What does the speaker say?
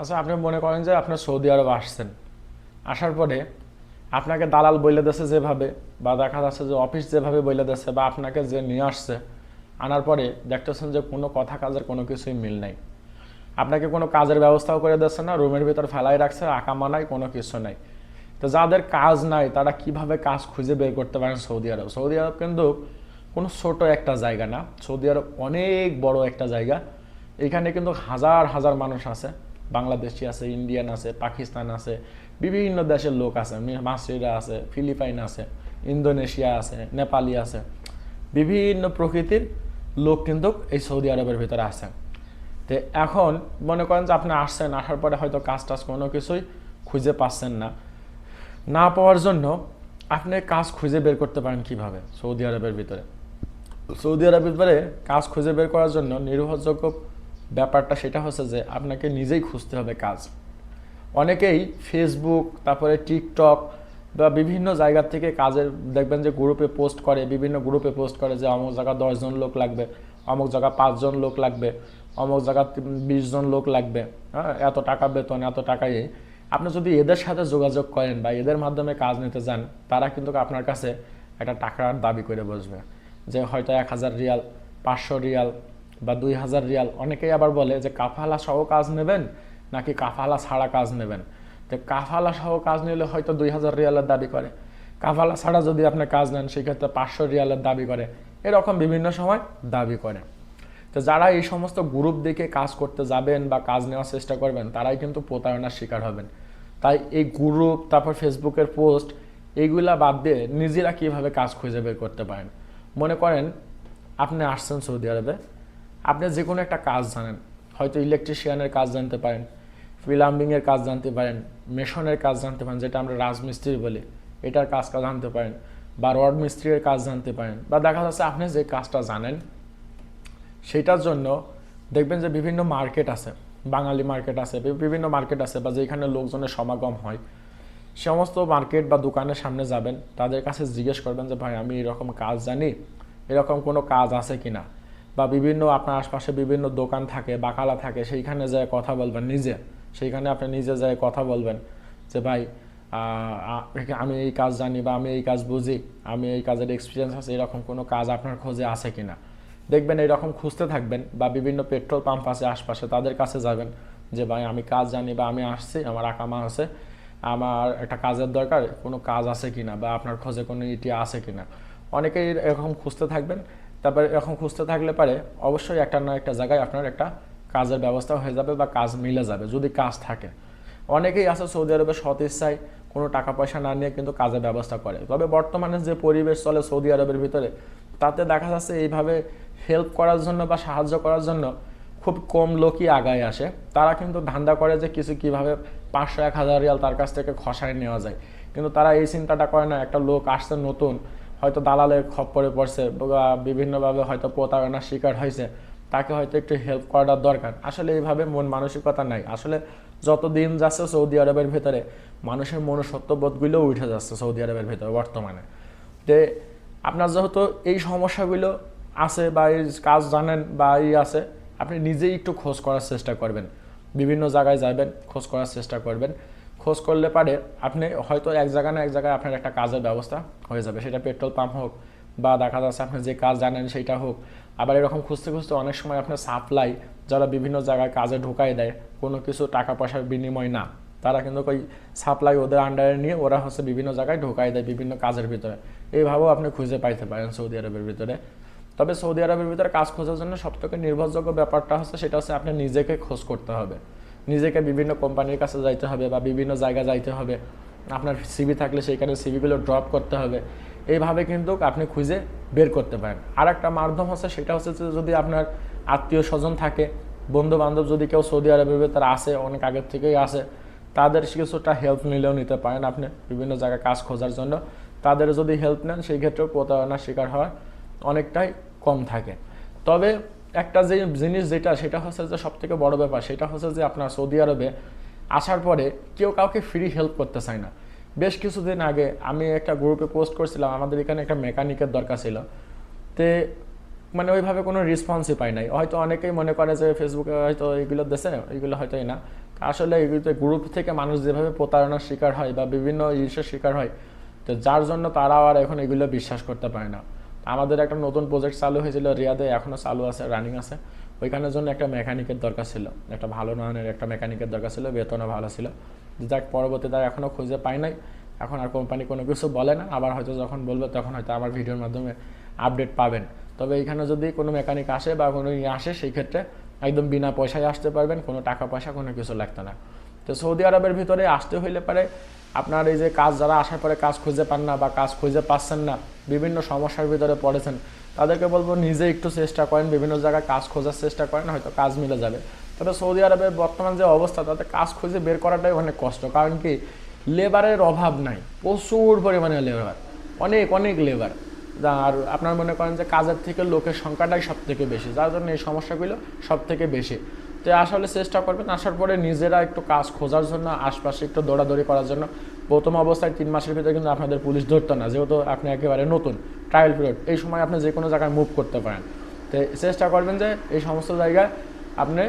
আচ্ছা আপনি মনে করেন যে আপনি সৌদি আরব আসছেন। আসার পরে আপনাকে দালাল বইলে দেশে যেভাবে, বা দেখা যাচ্ছে যে অফিস যেভাবে বইলে দেশে বা আপনাকে যে নিয়ে আসছে, আনার পরে দেখতেছেন যে কোনো কথা কাজের কোনো কিছুই মিল নাই। আপনাকে কোনো কাজের ব্যবস্থাও করে দিচ্ছে না, রুমের ভিতর ফেলাই রাখছে আকামা নাই, কোনো কিছু নাই। তো যাদের কাজ নাই, তারা কীভাবে কাজ খুঁজে বের করতে পারেন সৌদি আরব? সৌদি আরব কিন্তু কোনো ছোট একটা জায়গা না। সৌদি আরব অনেক বড় একটা জায়গা। এখানে কিন্তু হাজার হাজার মানুষ আছে। বাংলাদেশি আছে, ইন্ডিয়ান আছে, পাকিস্তান আছে, বিভিন্ন দেশের লোক আছে মাসরিরা আছে, ফিলিপাইন আছে, ইন্দোনেশিয়া আছে, নেপালি আছে। বিভিন্ন প্রকৃতির লোক কিন্তু এই সৌদি আরবের ভিতরে আছে। তো এখন মনে করেন যে আপনি আসছেন, আসার পরে হয়তো কাজ টাজ কোনো কিছুই খুঁজে পাচ্ছেন না। না পাওয়ার জন্য আপনি কাজ খুঁজে বের করতে পারেন কীভাবে সৌদি আরবের ভিতরে? সৌদি আরবের ভিতরে কাজ খুঁজে বের করার জন্য নির্ভরযোগ্য ব্যাপারটা সেটা হচ্ছে যে আপনাকে নিজেই খুঁজতে হবে কাজ। অনেকেই ফেসবুক তারপরে টিকটক বা বিভিন্ন জায়গা থেকে কাজের, দেখবেন যে গ্রুপে পোস্ট করে, বিভিন্ন গ্রুপে পোস্ট করে যে অমুক জায়গা দশজন লোক লাগবে, অমুক জায়গা পাঁচজন লোক লাগবে, অমুক জায়গা বিশ জন লোক লাগবে হ্যাঁ এত টাকা বেতন, এত টাকাই আপনি যদি এদের সাথে যোগাযোগ করেন বা এদের মাধ্যমে কাজ নিতে যান, তারা কিন্তু আপনার কাছে একটা টাকার দাবি করে বসবে। যে হয়তো এক হাজার রিয়াল, পাঁচশো রিয়াল বা দুই হাজার রিয়াল। অনেকেই আবার বলে যে কাফালা সহ কাজ নেবেন নাকি কাফালা ছাড়া কাজ নেবেন? তো কাফালা সহ কাজ নিলে হয়তো দুই হাজার রিয়ালের দাবি করে। কাফালা ছাড়া যদি আপনি কাজ নেন, সেক্ষেত্রে পাঁচশো রিয়ালের দাবি করে। এরকম বিভিন্ন সময় দাবি করে। তো যারা এই সমস্ত গ্রুপ দেখে কাজ করতে যাবেন বা কাজ নেওয়ার চেষ্টা করবেন, তারাই কিন্তু প্রতারণার শিকার হবেন। তাই এই গ্রুপ, তারপর ফেসবুকের পোস্ট এইগুলা বাদ দিয়ে নিজেরা কীভাবে কাজ খুঁজে বের করতে পারেন? মনে করেন, আপনি আসছেন সৌদি আরবে আপনি যে কোনো একটা কাজ জানেন, হয়তো ইলেকট্রিশিয়ানের কাজ জানতে পারেন প্লাম্বিংয়ের কাজ জানতে পারেন মেশনের কাজ জানতে পারেন, যেটা আমরা রাজমিস্ত্রি বলি, এটার কাজ জানতে পারেন বা রড মিস্ত্রির কাজ জানতে পারেন বা দেখা যাচ্ছে আপনি যে কাজটা জানেন, সেটার জন্য দেখবেন যে বিভিন্ন মার্কেট আছে, বাঙালি মার্কেট আছে বিভিন্ন মার্কেট আছে বা যেখানে লোকজনের সমাগম হয়, সমস্ত মার্কেট বা দোকানের সামনে যাবেন, তাদের কাছে জিজ্ঞেস করবেন যে, ভাই, আমি এরকম কাজ জানি, এরকম কোনো কাজ আছে কিনা? বা বিভিন্ন আপনার আশপাশে বিভিন্ন দোকান থাকে, বাকালা থাকে, সেইখানে যায় কথা বলবেন নিজে। সেইখানে আপনি নিজে যায় কথা বলবেন যে, ভাই আমি এই কাজ জানি বা আমি এই কাজ বুঝি, আমি এই কাজের এক্সপিরিয়েন্স আছে, এরকম কোনো কাজ আপনার খোঁজে আছে কিনা? দেখবেন এরকম খুঁজতে থাকবেন বা বিভিন্ন পেট্রোল পাম্প আছে আশপাশে, তাদের কাছে যাবেন যে, ভাই, আমি কাজ জানি বা আমি আসছি, আমার আকামা আছে, আমার একটা কাজের দরকার, কোনো কাজ আছে কিনা বা আপনার খোঁজে কোনো ইটি আছে কিনা? অনেকেই এরকম খুঁজতে থাকবেন। তারপরে এরকম খুঁজতে থাকলে পারে অবশ্যই একটা না একটা জায়গায় আপনার একটা কাজের ব্যবস্থা হয়ে যাবে বা কাজ মিলে যাবে, যদি কাজ থাকে। অনেকেই আছে সৌদি আরবে সৎ কোনো টাকা পয়সা না নিয়ে কিন্তু কাজের ব্যবস্থা করে। তবে বর্তমানে যে পরিবেশ চলে সৌদি আরবের ভিতরে, তাতে দেখা যাচ্ছে এইভাবে হেল্প করার জন্য বা সাহায্য করার জন্য খুব কম লোকই আগায় আসে। তারা কিন্তু ধান্দা করে যে কিছু কীভাবে পাঁচশো, এক হাজার রিয়াল তার কাছ থেকে খসায় নেওয়া যায়। কিন্তু তারা এই চিন্তাটা করে না, একটা লোক আসছে নতুন হয়তো দালালের খপ্পরে পড়ছে, বা বিভিন্নভাবে হয়তো প্রতারণার শিকার হয়েছে, তাকে হয়তো একটু হেল্প করাটা দরকার। আসলে এইভাবে মন মানসিকতা নাই। আসলে যত দিন যাচ্ছে সৌদি আরবের ভেতরে, মানুষের মনুষ্যত্ববোধগুলোও উঠে যাচ্ছে সৌদি আরবের ভেতরে বর্তমানে। তে আপনার যেহেতু এই সমস্যাগুলো আছে বা এই কাজ জানেন বা এই আছে, আপনি নিজেই একটু খোঁজ করার চেষ্টা করবেন। বিভিন্ন জায়গায় যাবেন, খোঁজ করার চেষ্টা করবেন। খোঁজ করলে পারে, আপনি হয়তো এক জায়গা না এক জায়গায় আপনার একটা কাজের ব্যবস্থা হয়ে যাবে। সেটা পেট্রোল পাম্প হোক বা দেখা যাচ্ছে আপনি যে কাজ জানেন সেটা হোক। আবার এরকম খুঁজতে খুঁজতে অনেক সময় আপনার সাপ্লাই যারা বিভিন্ন জায়গায় কাজে ঢুকাই দেয়, কোনো কিছু টাকা পয়সার বিনিময় না। তারা কিন্তু ওই সাপ্লাই ওদের আন্ডারে নিয়ে ওরা হচ্ছে বিভিন্ন জায়গায় ঢোকাই দেয় বিভিন্ন কাজের ভিতরে। এইভাবেও আপনি খুঁজে পাইতে পারেন সৌদি আরবের ভিতরে। তবে সৌদি আরবের ভিতরে কাজ খোঁজার জন্য সবথেকে নির্ভরযোগ্য ব্যাপারটা হচ্ছে সেটা হচ্ছে আপনি নিজেকে খোঁজ করতে হবে। নিজেকে বিভিন্ন কোম্পানির কাছে যাইতে হবে বা বিভিন্ন জায়গায় যাইতে হবে। আপনার সিভি থাকলে সেইখানে সিভিগুলো ড্রপ করতে হবে। এইভাবে কিন্তু আপনি খুঁজে বের করতে পারেন। আর একটা মাধ্যম হচ্ছে, সেটা হচ্ছে যে যদি আপনার আত্মীয় স্বজন থাকে বন্ধু বান্ধব যদি কেউ সৌদি আরবে ভেতরে আসে, অনেক আগের থেকেই আসে, তাদের কিছুটা হেল্প নিলেও নিতে পারেন আপনি বিভিন্ন জায়গায় কাজ খোঁজার জন্য। তাদের যদি হেল্প নেন, সেই ক্ষেত্রেও প্রতারণার শিকার হওয়ার অনেকটাই কম থাকে। তবে একটা যে জিনিস যেটা, সেটা হচ্ছে যে সব থেকে বড় ব্যাপার, সেটা হচ্ছে যে আপনার সৌদি আরবে আসার পরে কেউ কাউকে ফ্রি হেল্প করতে চায় না। বেশ কিছুদিন আগে আমি একটা গ্রুপে পোস্ট করছিলাম, আমাদের এখানে একটা মেকানিকের দরকার ছিল। তে মানে ওইভাবে কোনো রেসপন্সই পাই নাই। হয়তো অনেকেই মনে করে যে ফেসবুকে হয়তো এইগুলো দেশে এইগুলো হয়তোই না। আসলে এগুলোতে গ্রুপ থেকে মানুষ যেভাবে প্রতারণার শিকার হয় বা বিভিন্ন ইস্যুর শিকার হয়, তো যার জন্য তারাও আর এখন এগুলো বিশ্বাস করতে পারে না। আমাদের একটা নতুন প্রজেক্ট চালু হয়েছিল রিয়াদে এখনও চালু আছে রানিং আছে। ওইখানের জন্য একটা মেকানিকের দরকার ছিল। একটা ভালো মানের একটা মেকানিকের দরকার ছিল, বেতনও ভালো ছিল। যাক, পরবর্তীতে আর এখনও খুঁজে পায় নাই। এখন আর কোম্পানি কোনো কিছু বলে না। আবার হয়তো যখন বলবে, তখন হয়তো আমার ভিডিওর মাধ্যমে আপডেট পাবেন। তবে এখানে যদি কোনো মেকানিক আসে বা কোনো ইয়ে আসে, সেই ক্ষেত্রে একদম বিনা পয়সায় আসতে পারবেন। কোনো টাকা পয়সা, কোনো কিছু লাগতো না। তো সৌদি আরবের ভিতরে আসতে হইলে পারে আপনার এই যে কাজ, যারা আসার পরে কাজ খুঁজে পান না বা কাজ খুঁজে পাচ্ছেন না, বিভিন্ন সমস্যার ভিতরে পড়েছেন, তাদেরকে বলব নিজে একটু চেষ্টা করেন, বিভিন্ন জায়গায় কাজ খোঁজার চেষ্টা করেন, হয়তো কাজ মিলে যাবে। তবে সৌদি আরবের বর্তমান যে অবস্থা, তাতে কাজ খুঁজে বের করাটাই অনেক কষ্ট, কারণ কি লেবারের অভাব নাই, প্রচুর পরিমাণে লেবার, অনেক অনেক লেবার। আর আপনার মনে করেন যে কাজের থেকে লোকের সংখ্যাটাই সব থেকে বেশি, যার জন্য এই সমস্যাগুলো সব থেকে বেশি। তো আসলে চেষ্টা করবেন, আসার পরে নিজেরা একটু কাজ খোঁজার জন্য, আশপাশে একটু দৌড়াদৌড়ি করার জন্য। প্রথম অবস্থায় তিন মাসের ভিতরে কিন্তু আপনাদের পুলিশ ধরতো না, যেহেতু আপনি একেবারে নতুন ট্রায়াল পিরিয়ড এই সময় আপনি যে কোনো জায়গায় মুভ করতে পারেন। তো চেষ্টা করবেন যে এই সমস্ত জায়গায় আপনি